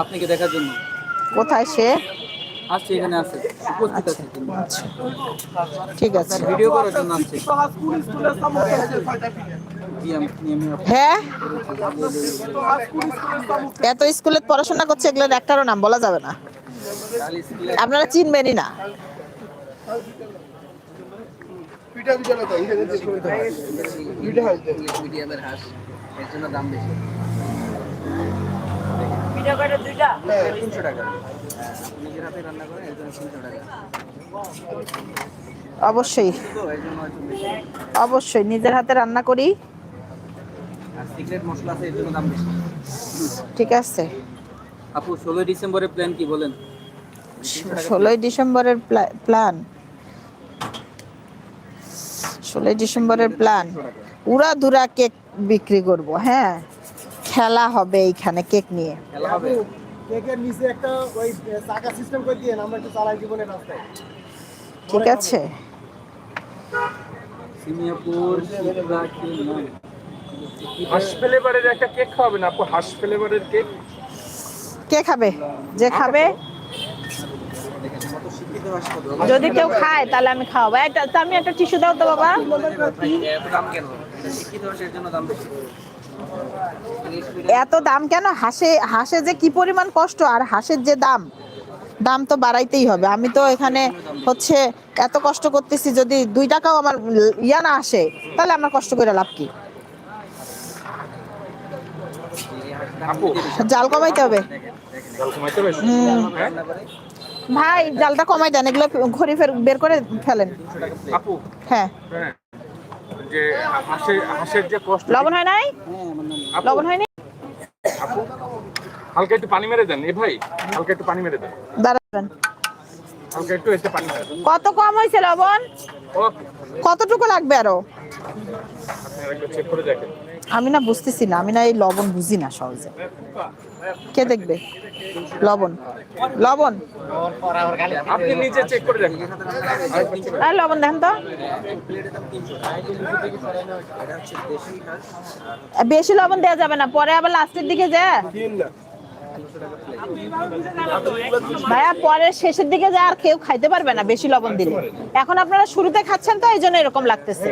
আপনাকে দেখার জন্য। কোথায় সে? আসছে এখানে আছে উপস্থিত আছে। আচ্ছা। ঠিক আছে। ভিডিও করার জন্য আসছে। হ্যাঁ? এত স্কুলে পড়াশোনা করছে এগুলোর একটারও নাম বলা যাবে না। আপনারা চিনবেনই না। মিডিয়ামের হাঁস এর জন্য দাম বেশি। তিনশো টাকা। হ্যাঁ, নিজের হাতে রান্না করেন এর জন্য তিনশো টাকা। অবশ্যই। অবশ্যই নিজের হাতে রান্না করি। আর সিক্রেট মশলা আছে এর জন্য দাম বেশি। ঠিক আছে। আপু ষোলোই ডিসেম্বরের প্ল্যান কি বলেন? ষোলোই ডিসেম্বরের প্ল্যান ষোলোই ডিসেম্বরের প্ল্যান উড়া দুরা কেক বিক্রি করব হ্যাঁ। খেলা হবে এইখানে কেক নিয়ে। খেলা হবে? কেকের নিচে একটা ওই চাকা সিস্টেম করে দিয়ে আমরা একটু চালাই জীবনের রাস্তায়। ঠিক আছে। হাঁস ফ্লেভারের একটা কেক খাওয়াবেন আপু হাঁস ফ্লেভারের কেক। কে খাবে? যে খাবে? যদি কেউ খায় তাহলে আমি খাওয়াবো। একটা তা আমি একটা টিস্যু দাও তো বাবা। দাম কেন? শিক্ষিত জন্য দাম বেশি। এত দাম কেন? হাঁসে হাঁসে যে কি পরিমাণ কষ্ট আর হাঁসের যে দাম দাম তো বাড়াইতেই হবে। আমি তো এখানে হচ্ছে এত কষ্ট করতেছি যদি দুই টাকাও আমার ইয়া না আসে তাহলে আমার কষ্ট করে লাভ কি? জাল কমাইতে হবে। হ্যাঁ? ভাই জালটা কমাই দেন এগুলো ঘড়ি বের করে ফেলেন। হ্যাঁ। হ্যাঁ। যে হাঁসের হাঁসের যে কষ্ট লবণ হয় নাই? হ্যাঁ আপু, লবণ হয়নি? আপু হালকা একটু পানি মেরে দেন এ ভাই হালকা একটু পানি মেরে দেন। দাঁড়াবেন হালকা একটু এসে পানি মেরে দেন। কত কম হয়েছে লবণ? কতটুকু লাগবে আরও? চেক করে দেখেন। আমি না বুঝতেছি না আমি না এই লবণ বুঝি না সহজে। কে দেখবে? লবণ। লবণ। আর লবণ দেখেন তো। বেশি লবণ দেওয়া যাবে না পরে আবার লাস্টের দিকে যা। ভাইয়া পরে শেষের দিকে যা আর কেউ খাইতে পারবে না বেশি লবণ দিলে। এখন আপনারা শুরুতে খাচ্ছেন তো এই জন্য এরকম লাগতেছে।